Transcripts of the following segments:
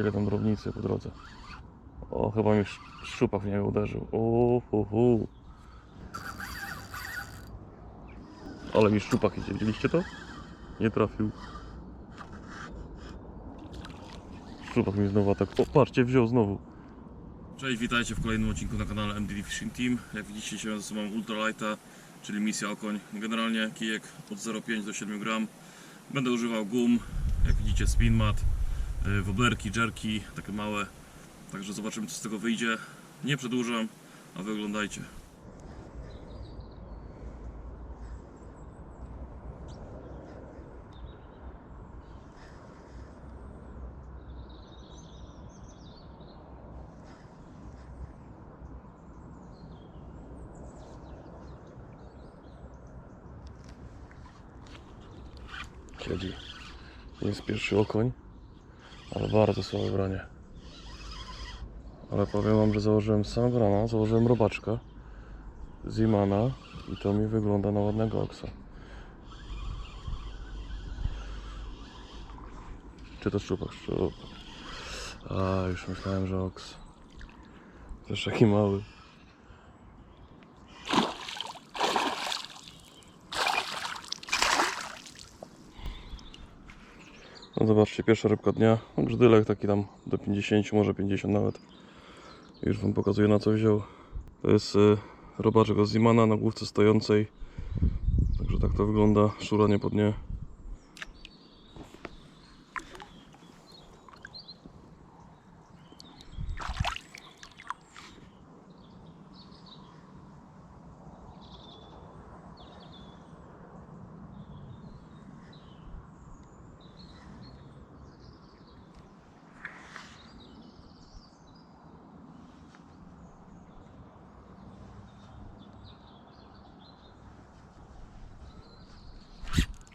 ile tam po drodze. O, chyba mi sz- szczupak w niego uderzył. O, hu, hu. Ale mi szczupak idzie, widzieliście to? Nie trafił. Szczupak mi znowu atak. O, patrzcie, wziął znowu. Cześć, witajcie w kolejnym odcinku na kanale MDD Fishing Team. Jak widzicie, ze sobą Ultralighta, czyli misja okoń. Generalnie kijek od 0,5 do 7 gram. Będę używał gum, jak widzicie spin mat, woblerki, jerki, takie małe. Także zobaczymy co z tego wyjdzie. Nie przedłużam, a wy oglądajcie. Siedzi. Jest pierwszy okoń, ale bardzo słabe branie. Ale powiem wam, że założyłem z samego rana, założyłem robaczka z Imana i to mi wygląda na ładnego oksa. Czy to szczupak? Szczupak. A, już myślałem, że oks. Też taki mały. No zobaczcie, pierwsza rybka dnia. Grzydylek taki tam do 50, może 50 nawet. Już wam pokazuję na co wziął. To jest y, robaczek od Zimana na główce stojącej. Także tak to wygląda. Szuranie po dnie.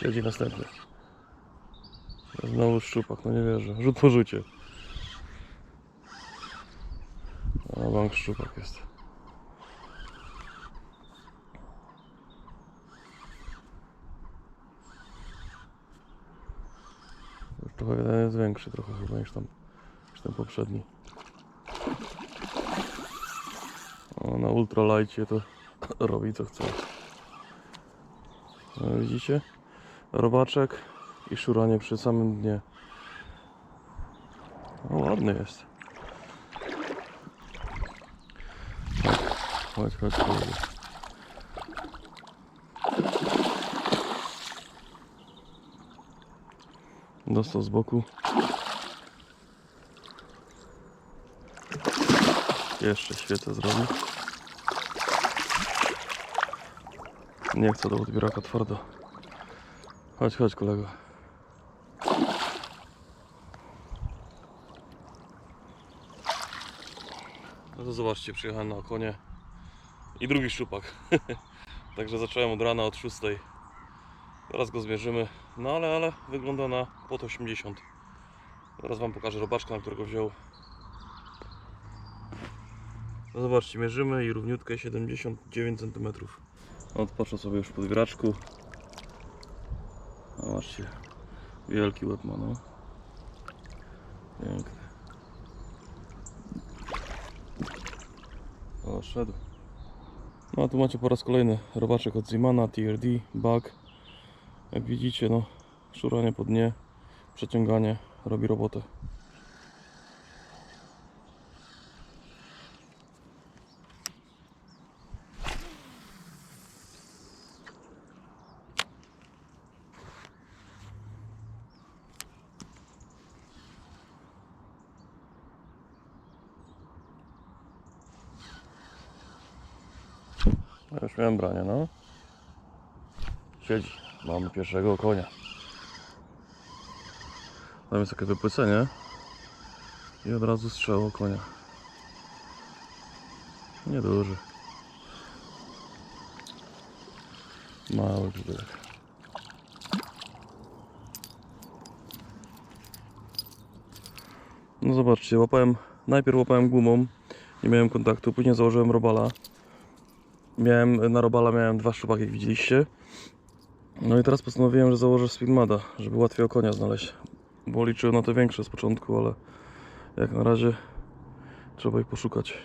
Siedzi następny. Znowu szczupak, no nie wierzę. Rzut po rzucie. A bank szczupak jest. Już trochę jeden jest większy trochę chyba niż tam niż ten poprzedni. O, na ultralajcie to robi co chce. No, widzicie? Robaczek i szuranie przy samym dnie. O, ładny jest. Chodź, chodź, chodź. Dostał z boku. Jeszcze świecę zrobił. Nie chcę do odbieraka twardo. Chodź, chodź kolego. No to zobaczcie, przyjechałem na okonie i drugi szczupak. Także zacząłem od rana, od 6. Teraz go zmierzymy. No ale, ale wygląda na pod 80. Zaraz wam pokażę robaczka, na którego wziął. No zobaczcie, mierzymy i równiutkie 79 cm. Odpoczął sobie już pod graczku. Zobaczcie, wielki łeb ma, no. Piękny. O, szedł. No a tu macie po raz kolejny robaczek od Zimana, TRD, bug. Jak widzicie, no, szuranie po dnie, przeciąganie, robi robotę. Już miałem branie, no. Siedzi. Mamy pierwszego konia. Jest takie wypłycenie. I od razu strzał konia. Nieduży. Mały grzyberek. No zobaczcie, łapałem, najpierw łapałem gumą, nie miałem kontaktu, później założyłem robala. Miałem, na robala miałem dwa szczupaki, jak widzieliście. No i teraz postanowiłem, że założę speedmada, żeby łatwiej o konia znaleźć. Bo liczyłem na to większe z początku, ale Jak na razie trzeba ich poszukać.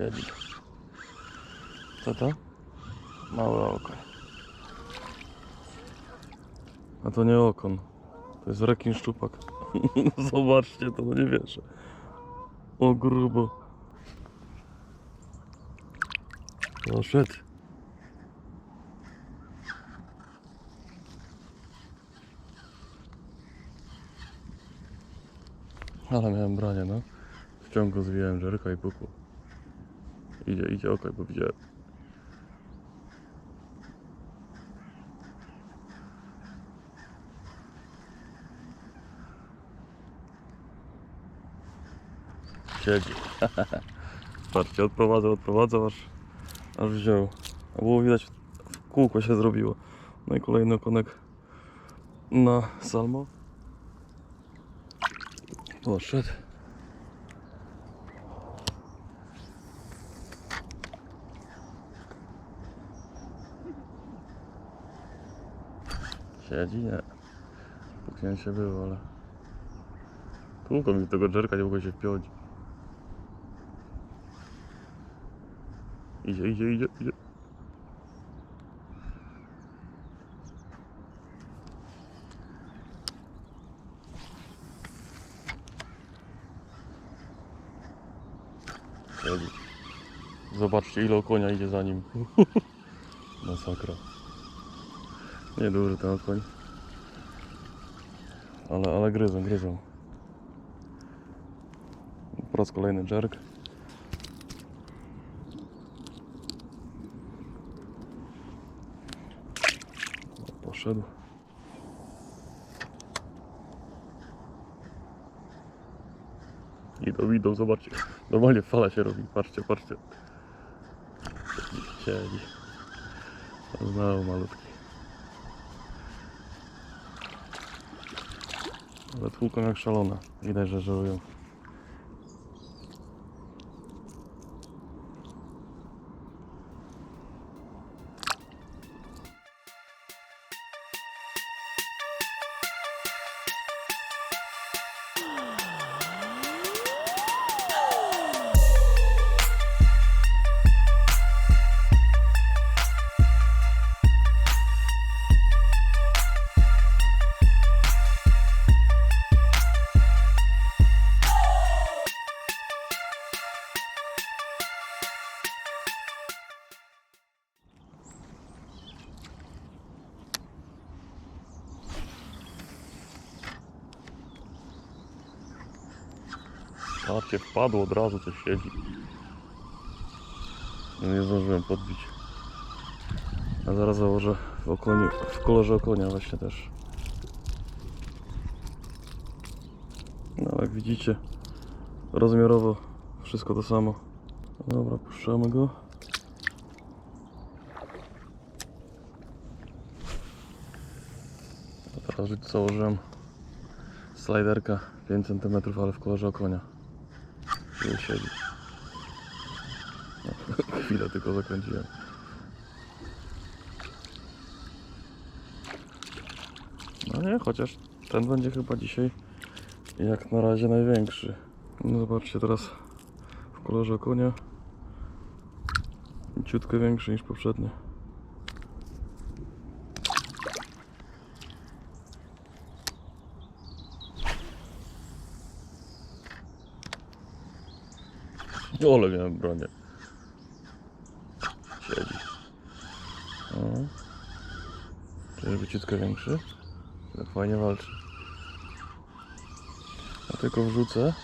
Siedzi. Co to? Małe oko. A to nie okon. To jest rekin szczupak. Zobaczcie to, no nie wierzę. O grubo. Poszedł. Ale miałem branie, no. W ciągu zwijałem żerka i pukło. Idzie, idzie okoj, bo widziałem. Siedzi. Patrzcie, odprowadzę, odprowadzę, aż, aż wziął. A było widać, w kółko się zrobiło. No i kolejny okonek na salmo. Poszedł. Siedzi? Nie. Puknięcie było, ale... Kółko mi tego dżerka nie mogło się wpiąć. Idzie, idzie, idzie, idzie. Siedzi. Zobaczcie ile konia idzie za nim. Masakra. Nieduży ten koń. Ale, ale gryzą, gryzą. Po raz kolejny jerk. Poszedł. Idą, idą, zobaczcie. Normalnie fala się robi. Patrzcie, patrzcie. Siedzi. Znowu malutki. Ale tłuką jak szalone. Widać, że żerują. Patrzcie, wpadło od razu, coś siedzi. No nie zdążyłem podbić. A zaraz założę w, okoniu, w kolorze okonia właśnie też. No jak widzicie, rozmiarowo wszystko to samo. Dobra, puszczamy go. A teraz założyłem sliderka 5 cm, ale w kolorze okonia. Tu siedzi. No, chwilę tylko zakręciłem. No nie, chociaż ten będzie chyba dzisiaj jak na razie największy. No zobaczcie teraz w kolorze konia. Ciutkę większy niż poprzednie. Ole miałem bronię. Siedzi. O. Czyżby ciutkę większy? Tak fajnie walczy. Ja tylko wrzucę.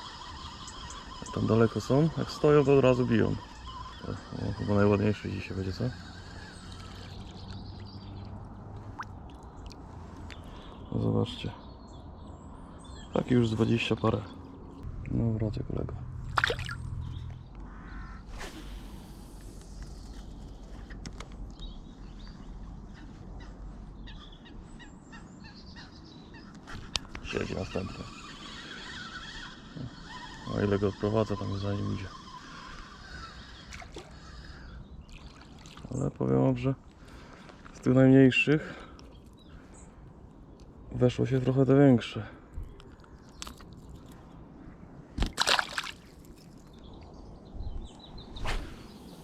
Jak Tam daleko są. Jak stoją to od razu biją. O, chyba najładniejszy dzisiaj będzie, co? No zobaczcie. Taki już z 20 parę. No wracaj kolego. Siedzi następny. O ile go odprowadza, tam za nim idzie. Ale powiem wam, że z tych najmniejszych weszło się trochę te większe.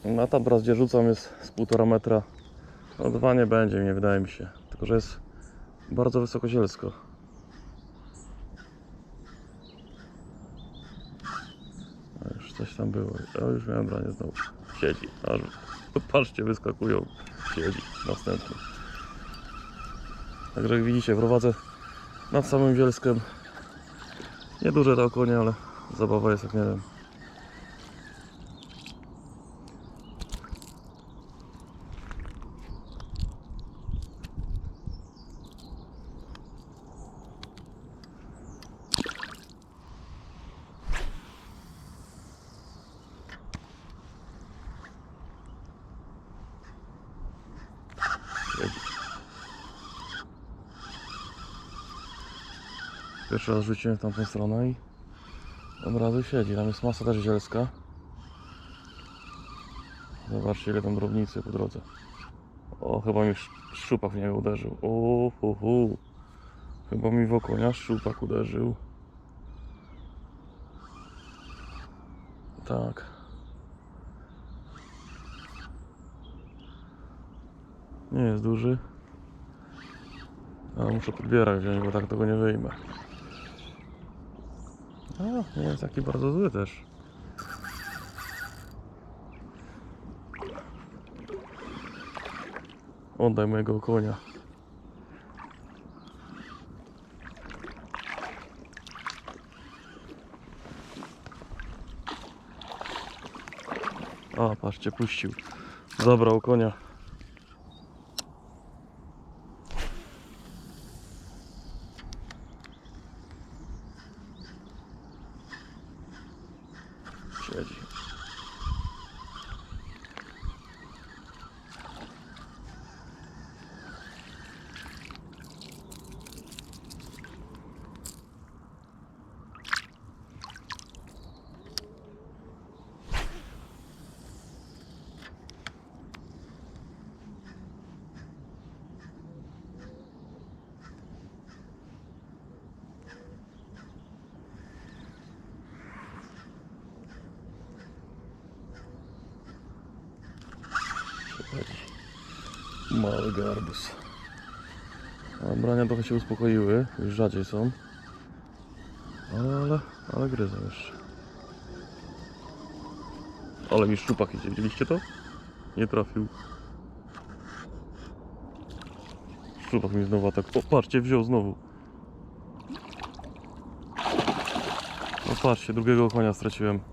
No tam gdzie rzucam jest z półtora metra. No dwa nie będzie, nie wydaje mi się. Tylko, że jest bardzo wysokozielsko. A było. O, już miałem branie znowu. Siedzi. Aż, patrzcie, wyskakują. Siedzi. Następny. Także jak widzicie, prowadzę nad samym Wielskiem. Nieduże to konie, ale zabawa jest jak nie wiem. Pierwszy raz rzuciłem w tamtą stronę i od razu siedzi. Tam jest masa też zielska. Zobaczcie ile tam drobnicy po drodze. O, chyba mi sz- szczupak w niego uderzył. O, hu, hu. Chyba mi w okonia szczupak uderzył. Tak. Nie jest duży. Ale muszę podbierać bo tak tego nie wyjmę. A, nie jest taki bardzo zły też. Oddaj mojego konia. A, patrzcie, puścił. Zabrał konia. Siedzi. Siedzi. Mały garbus. A brania trochę się uspokoiły, już rzadziej są. Ale, ale gryzą jeszcze. Ale mi szczupak idzie, widzieliście to? Nie trafił. Szczupak mi znowu atak. O, patrzcie, wziął znowu. No patrzcie, drugiego konia straciłem.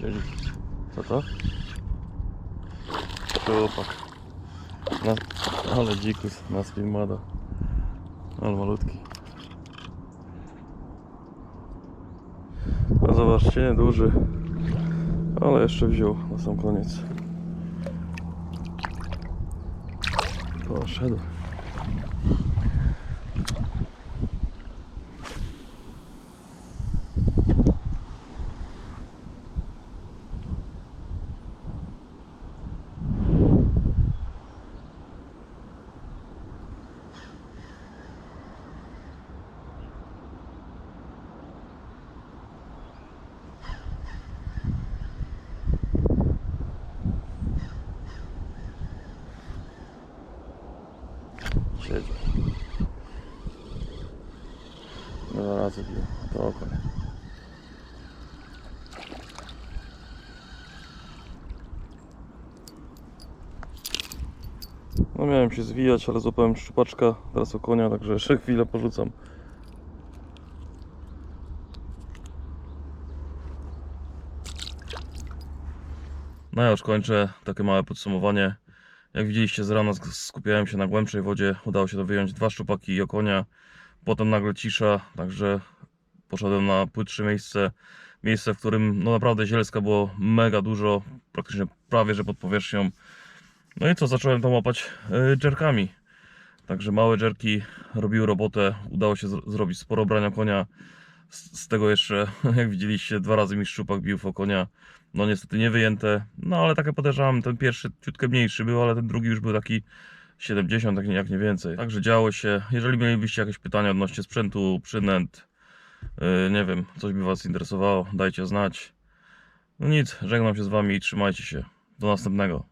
Siedzi. Co to? Szczupak. Na, ale dzikus na spilmada. Ale malutki. No zobaczcie, nieduży. Ale jeszcze wziął na sam koniec. Poszedł. siedzi. Dwa razy bił, to okoń. No miałem się zwijać, ale złapałem szczupaczka, teraz o konia, także jeszcze chwilę porzucam. No ja już kończę, takie małe podsumowanie. Jak widzieliście z rana sk- skupiałem się na głębszej wodzie, udało się to wyjąć dwa szczupaki i okonia. Potem nagle cisza, także poszedłem na płytsze miejsce, miejsce, w którym no naprawdę zielska było mega dużo, praktycznie prawie że pod powierzchnią. No i co, zacząłem tam łapać y, dżerkami. Także małe dżerki robiły robotę, udało się zro- zrobić sporo brania konia. Z, z tego jeszcze, jak widzieliście, dwa razy mi szczupak bił w konia. No niestety nie wyjęte, no ale takie podejrzewam, ten pierwszy ciutkę mniejszy był, ale ten drugi już był taki 70, jak nie, jak nie więcej. Także działo się. Jeżeli mielibyście jakieś pytania odnośnie sprzętu, przynęt, yy, nie wiem, coś by Was interesowało, dajcie znać. No nic, żegnam się z Wami i trzymajcie się. Do następnego.